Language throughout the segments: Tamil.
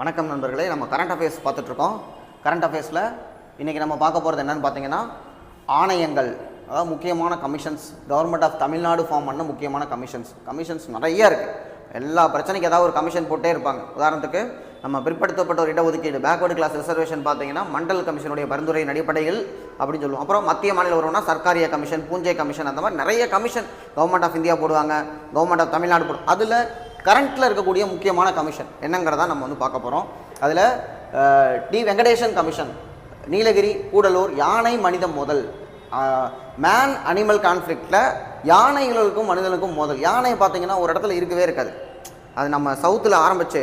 வணக்கம் நண்பர்களே நம்ம கரண்ட் அஃபேர்ஸ் பார்த்துட்ருக்கோம். கரண்ட் அஃபேர்ஸில் இன்றைக்கி நம்ம பார்க்க போகிறது என்னென்னு பார்த்தீங்கன்னா ஆணையங்கள் அதாவது முக்கியமான commissions government of Tamil Nadu form பண்ண முக்கியமான கமிஷன்ஸ் கமிஷன்ஸ் நிறைய இருக்குது எல்லா பிரச்சனைக்கு ஏதாவது ஒரு கமிஷன் போட்டே இருப்பாங்க. உதாரணத்துக்கு நம்ம பிற்படுத்தப்பட்ட ஒரு இடஒதுக்கீடு பேக்வர்டு கிளாஸ் ரிசர்வேஷன் பார்த்தீங்கன்னா மண்டல் கமிஷனுடைய பரிந்துரையின் அடிப்படையில் அப்படின்னு சொல்லுவோம். அப்புறம் மத்திய மாநில வருவோம்னா சர்க்காரிய கமிஷன் பூஞ்சை கமிஷன் அந்த மாதிரி நிறைய கமிஷன் கவர்மெண்ட் ஆஃப் இந்தியா போடுவாங்க. கவர்மெண்ட் ஆஃப் தமிழ்நாடு போடும் அதில் கரண்ட்டில் இருக்கக்கூடிய முக்கியமான கமிஷன் என்னங்கிறத நம்ம வந்து பார்க்க போகிறோம் அதில் டி வெங்கடேசன் கமிஷன் நீலகிரி கூடலூர் யானை மனித மோதல். மேன் அனிமல் கான்ஃப்ளிக்டில் யானைகளுக்கும் மனிதனுக்கும் மோதல். யானை பார்த்தீங்கன்னா ஒரு இடத்துல இருக்கவே இருக்காது. அது நம்ம சவுத்தில் ஆரம்பித்து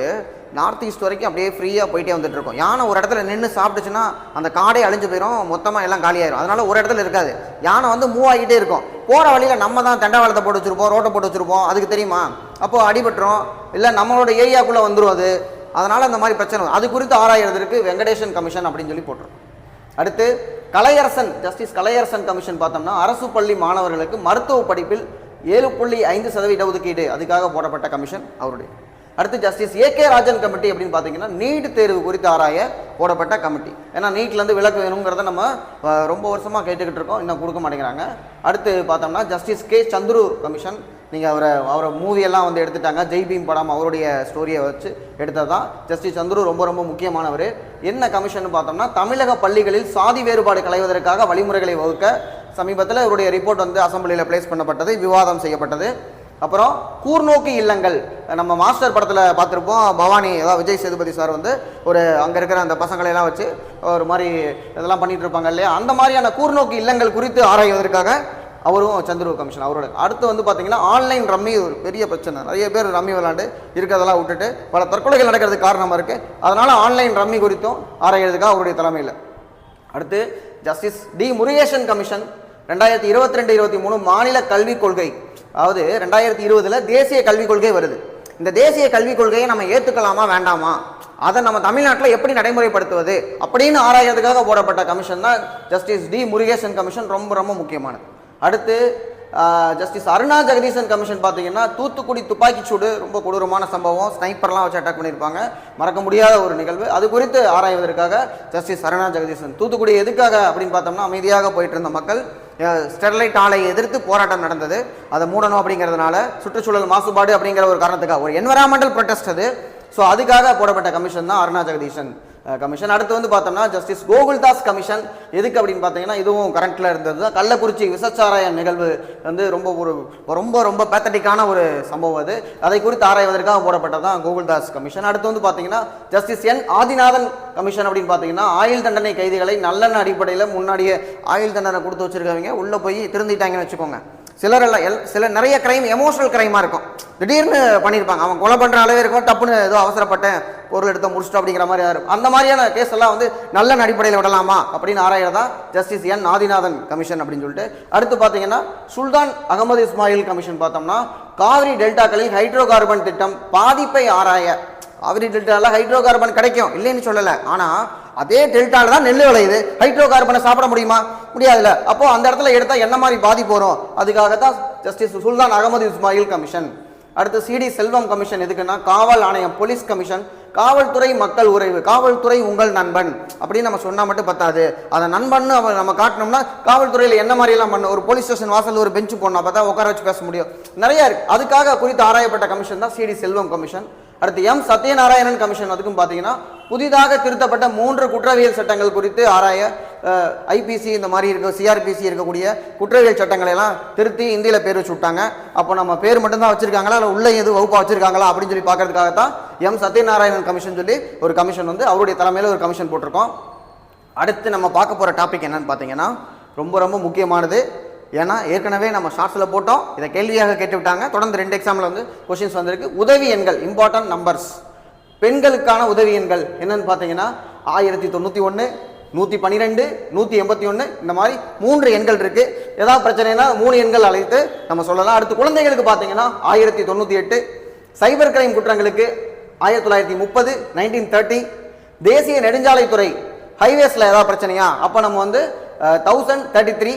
நார்த் ஈஸ்ட் வரைக்கும் அப்படியே ஃப்ரீயாக போயிட்டே வந்துட்டு இருக்கோம். யானை ஒரு இடத்துல நின்று சாப்பிட்டுச்சுன்னா அந்த காடே அழிஞ்சு போயிடும் மொத்தமாக எல்லாம் காலியாயிரும் அதனால் ஒரு இடத்துல இருக்காது. யானை வந்து மூவ் ஆகிட்டே இருக்கும். போகிற வழியில் நம்ம தான் தண்டவாளத்தை போட்டு வச்சுருப்போம் ரோட்டை போட்டு வச்சுருப்போம். அதுக்கு தெரியுமா? அப்போது அடிபட்டுரும். இல்லை நம்மளோட ஏரியாக்குள்ளே வந்துடும் அது. அதனால் அந்த மாதிரி பிரச்சனை அது குறித்து ஆராயறதுக்கு வெங்கடேசன் கமிஷன் அப்படின்னு சொல்லி போட்டிருக்கோம். அடுத்து கலையரசன் ஜஸ்டிஸ் கலையரசன் கமிஷன் பார்த்தோம்னா அரசு பள்ளி மாணவர்களுக்கு மருத்துவ படிப்பில் ஏழு புள்ளி ஐந்து சதவீத ஒதுக்கீடு அதுக்காக போடப்பட்ட கமிஷன் அவருடைய. அடுத்து justice A K Rajan committee அப்படின்னு பார்த்தீங்கன்னா நீட் தேர்வு குறித்து ஆராய போடப்பட்ட கமிட்டி. ஏன்னா நீட்லேருந்து விலக்கு வேணுங்கிறத நம்ம ரொம்ப வருஷமாக கேட்டுக்கிட்டு இருக்கோம். இன்னும் கொடுக்க மாட்டேங்கிறாங்க. அடுத்து பார்த்தோம்னா ஜஸ்டிஸ் கே சந்துரு கமிஷன் நீங்கள் அவரை அவரை மூவியெல்லாம் வந்து எடுத்துட்டாங்க. ஜெய் பீம் படம் அவருடைய ஸ்டோரியை வச்சு எடுத்தது? தான் ஜஸ்டிஸ் சந்துரு ரொம்ப ரொம்ப முக்கியமானவர். என்ன கமிஷன் பார்த்தோம்னா தமிழக பள்ளிகளில் சாதி வேறுபாடு களைவதற்காக வழிமுறைகளை வகுக்க சமீபத்தில் இவருடைய ரிப்போர்ட் வந்து அசம்பிளியில் பிளேஸ் பண்ணப்பட்டது விவாதம் செய்யப்பட்டது. அப்புறம் கூர்நோக்கு இல்லங்கள். நம்ம மாஸ்டர் படத்தில் பார்த்துருப்போம் பவானி அதாவது விஜய் சேதுபதி சார் வந்து ஒரு அங்கே இருக்கிற அந்த பசங்களை எல்லாம் வச்சு ஒரு மாதிரி இதெல்லாம் பண்ணிகிட்டு இருப்பாங்க இல்லையா? அந்த மாதிரியான கூர்நோக்கு இல்லங்கள் குறித்து ஆராய்வதற்காக அவரும் சந்துரு கமிஷன் அவரோட. அடுத்து வந்து பார்த்தீங்கன்னா ஆன்லைன் ரம்மி ஒரு பெரிய பிரச்சனை. நிறைய பேர் ரம்மி விளாண்டு இருக்கிறதெல்லாம் விட்டுட்டு பல தற்கொலைகள் நடக்கிறதுக்கு காரணமாக இருக்குது அதனால் ஆன்லைன் ரம்மி குறித்தும் ஆராய்கிறதுக்காக அவருடைய தலைமையில். அடுத்து ஜஸ்டிஸ் டி முருகேசன் கமிஷன் ரெண்டாயிரத்தி இருபத்தி ரெண்டு இருபத்தி மூணு மாநில கல்விக் கொள்கை. அதாவது ரெண்டாயிரத்தி இருபதில் தேசிய கல்விக் கொள்கை வருது. இந்த தேசிய கல்விக் கொள்கையை நம்ம ஏற்றுக்கலாமா வேண்டாமா? அதை நம்ம தமிழ்நாட்டில் எப்படி நடைமுறைப்படுத்துவது? அப்படின்னு ஆராயறதுக்காக போடப்பட்ட கமிஷன் தான் ஜஸ்டிஸ் டி முருகேசன் கமிஷன் ரொம்ப ரொம்ப முக்கியமானது. அடுத்து ஜஸ்டிஸ் அருணா ஜெகதீசன் கமிஷன் பார்த்தீங்கன்னா தூத்துக்குடி துப்பாக்கி சூடு ரொம்ப கொடூரமான சம்பவம். ஸ்னைப்பர்லாம் வச்சு அட்டாக் பண்ணியிருப்பாங்க. மறக்க முடியாத ஒரு நிகழ்வு. அது குறித்து ஆராய்வதற்காக ஜஸ்டிஸ் அருணா ஜெகதீசன் தூத்துக்குடி எதுக்காக அப்படின்னு பார்த்தோம்னா அமைதியாக போயிட்டு இருந்த மக்கள் ஸ்டெர்லைட் ஆலையை எதிர்த்து போராட்டம் நடந்தது. அதை மூடணும் அப்படிங்கிறதுனால சுற்றுச்சூழல் மாசுபாடு அப்படிங்கிற ஒரு காரணத்துக்காக ஒரு என்வரான்மெண்டல் ப்ரொடெஸ்ட் அது. ஸோ அதுக்காக போடப்பட்ட கமிஷன் தான் அருணா ஜெகதீசன். கமிஷன் அடுத்து வந்து பார்த்தோம்னா ஜஸ்டிஸ் கோகுல்தாஸ் கமிஷன் எதுக்கு அப்படின்னு பார்த்தீங்கன்னா இதுவும் கரண்ட்டில் இருந்தது தான். கள்ளக்குறிச்சி விசச்சாராய நிகழ்வு வந்து ரொம்ப ஒரு ரொம்ப ரொம்ப பேத்தட்டிக்கான ஒரு சம்பவம் அது. அதை குறித்து ஆராய்வதற்காக போடப்பட்டது தான் கோகுல்தாஸ் கமிஷன் அடுத்து வந்து பார்த்தீங்கன்னா ஜஸ்டிஸ் என் ஆதிநாதன் கமிஷன் அப்படின்னு பார்த்தீங்கன்னா ஆயுள் தண்டனை கைதிகளை நல்லெண்ண அடிப்படையில் முன்னாடியே ஆயுள் தண்டனை கொடுத்து வச்சுருக்கவங்க. உள்ளே போய் திருந்திட்டாங்கன்னு வச்சுக்கோங்க. சிலரெல்லாம் எல் சில நிறைய கிரைம் எமோஷனல் கிரைமாக இருக்கும். திடீர்னு பண்ணியிருப்பாங்க அவன் கொலை பண்ணுற அளவே இருக்கும். டப்புன்னு ஏதோ அவசரப்பட்டேன். பொருள் எடுத்த முடிச்சிட்டோம் அப்படிங்கிற மாதிரி இருக்கும் அந்த மாதிரியான கேஸ் எல்லாம் வந்து நல்ல அடிப்படையில் விடலாமா? அப்படின்னு ஆராயறதா ஜஸ்டிஸ் என் ஆதிநாதன் கமிஷன் அப்படின்னு சொல்லிட்டு. அடுத்து பார்த்தீங்கன்னா சுல்தான் அகமது இஸ்மாயில் கமிஷன் பார்த்தோம்னா காவிரி டெல்டாக்களில் ஹைட்ரோ கார்பன் திட்டம் பாதிப்பை ஆராய. காவிரி டெல்டாவில் ஹைட்ரோ கார்பன் கிடைக்கும். இல்லைன்னு சொல்லலை. ஆனால் அதே டெல்டாவில் தான் நெல் விளையுது. ஹைட்ரோ கார்பனை சாப்பிட முடியுமா? முடியாதுல்ல. அப்போ அந்த இடத்துல எடுத்தால் என்ன மாதிரி பாதிப்பு வரும்? அதுக்காக தான் ஜஸ்டிஸ் சுல்தான் அகமது இஸ்மாயில் கமிஷன். அடுத்து சிடி செல்வம் கமிஷன் எதுக்குன்னா காவல் ஆணையம் போலீஸ் கமிஷன். காவல்துறை மக்கள் உறவு காவல்துறை உங்கள் நண்பன். அப்படின்னு நம்ம சொன்னால் மட்டும் பத்தாது. அதை நண்பன்னு அவன் நம்ம காட்டினோம்னா காவல்துறையில் என்ன மாதிரியெல்லாம் பண்ண ஒரு போலீஸ் ஸ்டேஷன் வாசல் ஒரு பெஞ்ச் போனால் பார்த்தா உட்கார வச்சு பேச முடியும். நிறைய இருக்கு. அதுக்காக குறித்து ஆராயப்பட்ட கமிஷன் தான் சிடி செல்வம் கமிஷன். அடுத்து எம் சத்யநாராயணன் கமிஷன் அதுக்கும் பார்த்தீங்கன்னா புதிதாக திருத்தப்பட்ட மூன்று குற்றவியல் சட்டங்கள் குறித்து ஆராய ஐபிசி இந்த மாதிரி இருக்க சிஆர்பிசி இருக்கக்கூடிய குற்றவியல் சட்டங்களை எல்லாம் திருத்தி இந்தியில் பேர் வச்சு விட்டாங்க அப்போ நம்ம பேர் மட்டும்தான் வச்சிருக்காங்களா? இல்லை உள்ளே எது வகுப்பாக வச்சிருக்காங்களா? அப்படின்னு சொல்லி பார்க்கறதுக்காக தான் எம். சத்யநாராயணன் கமிஷன் சொல்லி ஒரு கமிஷன் வந்து அவருடைய தலைமையில் ஒரு கமிஷன் போட்டிருக்கோம். அடுத்து நம்ம பார்க்க போகிற டாபிக் என்னன்னு பார்த்தீங்கன்னா ரொம்ப ரொம்ப முக்கியமானது. ஏன்னா ஏற்கனவே நம்ம ஷார்ட்ஸில் போட்டோம். இதை கேள்வியாக கேட்டு விட்டாங்க தொடர்ந்து ரெண்டு எக்ஸாமில் வந்து கொஷின்ஸ் வந்திருக்கு. உதவி எண்கள் இம்பார்ட்டன்ட் நம்பர்ஸ் பெண்களுக்கான உதவி எண்கள் என்னன்னு பார்த்தீங்கன்னா ஆயிரத்தி தொண்ணூற்றி ஒன்று நூற்றி பன்னிரெண்டு நூற்றி எண்பத்தி ஒன்று இந்த மாதிரி மூன்று எண்கள் இருக்குது ஏதாவது பிரச்சனைனா மூணு எண்கள் அழைத்து நம்ம சொல்லலாம். அடுத்து குழந்தைகளுக்கு பார்த்தீங்கன்னா ஆயிரத்தி தொண்ணூற்றி எட்டு சைபர் கிரைம் குற்றங்களுக்கு ஆயிரத்தி தொள்ளாயிரத்தி முப்பது நைன்டீன் தேர்ட்டி தேசிய நெடுஞ்சாலைத்துறை ஹைவேஸில் ஏதாவது பிரச்சனையா? அப்போ நம்ம வந்து தௌசண்ட் தேர்ட்டி த்ரீ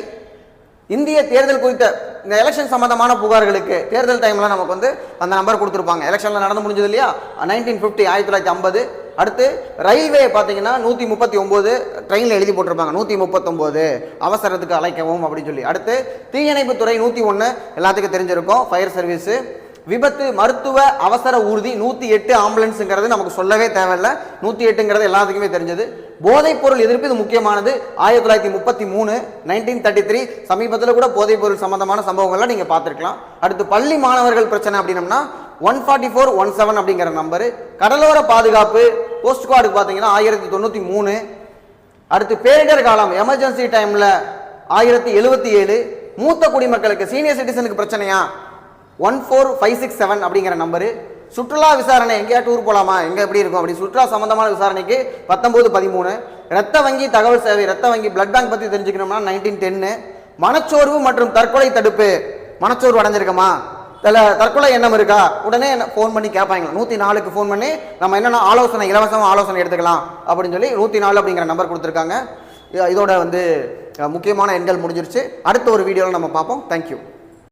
இந்திய தேர்தல் குறித்த இந்த எலெக்ஷன் சம்மந்தமான புகார்களுக்கு தேர்தல் டைமில் நமக்கு வந்து அந்த நம்பர் கொடுத்துருப்பாங்க. எலெக்ஷனில் நடந்து முடிஞ்சது இல்லையா? நைன்டீன் ஃபிஃப்டி ஆயிரத்தி தொள்ளாயிரத்தி ஐம்பது. அடுத்து ரயில்வே பார்த்தீங்கன்னா நூற்றி முப்பத்தி ஒம்பது ட்ரெயினில் எழுதி போட்டிருப்பாங்க. நூற்றி முப்பத்தொம்போது அவசரத்துக்கு அழைக்கவும் அப்படின்னு சொல்லி. அடுத்து தீயணைப்புத்துறை நூற்றி ஒன்று எல்லாத்துக்கும் தெரிஞ்சிருக்கும். ஃபயர் சர்வீஸு விபத்து மருத்துவ அவசர ஊர்தி நூற்றி எட்டு ஆம்புலன்ஸுங்கிறது நமக்கு சொல்லவே தேவையில்லை. நூற்றி எட்டுங்கிறது எல்லாத்துக்குமே தெரிஞ்சது. போதைப் பொருள் எதிர்ப்பு இது முக்கியமானது. ஆயிரத்தி தொள்ளாயிரத்தி முப்பத்தி மூணு நைன்டீன் தேர்ட்டி த்ரீ சமீபத்தில் கூட போதைப் பொருள் சம்பந்தமான சம்பவங்கள்லாம் நீங்கள் பார்த்துருக்கலாம். அடுத்து பள்ளி மாணவர்கள் பிரச்சனை அப்படின்னம்னா one forty four one seven அப்படிங்கிற நம்பரு. கடலோர பாதுகாப்பு போஸ்ட் கார்டுக்கு பார்த்தீங்கன்னா ஆயிரத்தி தொண்ணூற்றி மூணு. அடுத்து பேரிடர் காலம் எமர்ஜென்சி டைம்ல ஆயிரத்தி எழுபத்தி ஏழு. மூத்த குடிமக்களுக்கு சீனியர் சிட்டிசனுக்கு பிரச்சனையா? One four five six seven அப்படிங்கிற நம்பரு சுற்றுலா விசாரணை எங்கேயா டூர் போகலாமா எங்கே எப்படி இருக்கும் அப்படி? சுற்றுலா சம்பந்தமான விசாரணைக்கு பத்தொம்போது பதிமூணு. ரத்த வங்கி தகவல் சேவை ரத்த வங்கி பிளட் பேங்க் பற்றி தெரிஞ்சுக்கணும்னா நைன்டீன் டென்னு மனச்சோர்வு மற்றும் தற்கொலை தடுப்பு. மனச்சோர்வு அடைஞ்சிருக்கமா? இல்லை தற்கொலை எண்ணம் இருக்கா? உடனே ஃபோன் பண்ணி கேட்பாங்க நூற்றி நாலுக்கு ஃபோன் பண்ணி நம்ம என்னென்ன ஆலோசனை இலவசமாக ஆலோசனை எடுத்துக்கலாம் அப்படின்னு சொல்லி நூற்றி நாலு அப்படிங்கிற நம்பர் கொடுத்துருக்காங்க. இதோட வந்து முக்கியமான எண்கள் முடிஞ்சிருச்சு. அடுத்த ஒரு வீடியோவில் நம்ம பார்ப்போம். தேங்க்யூ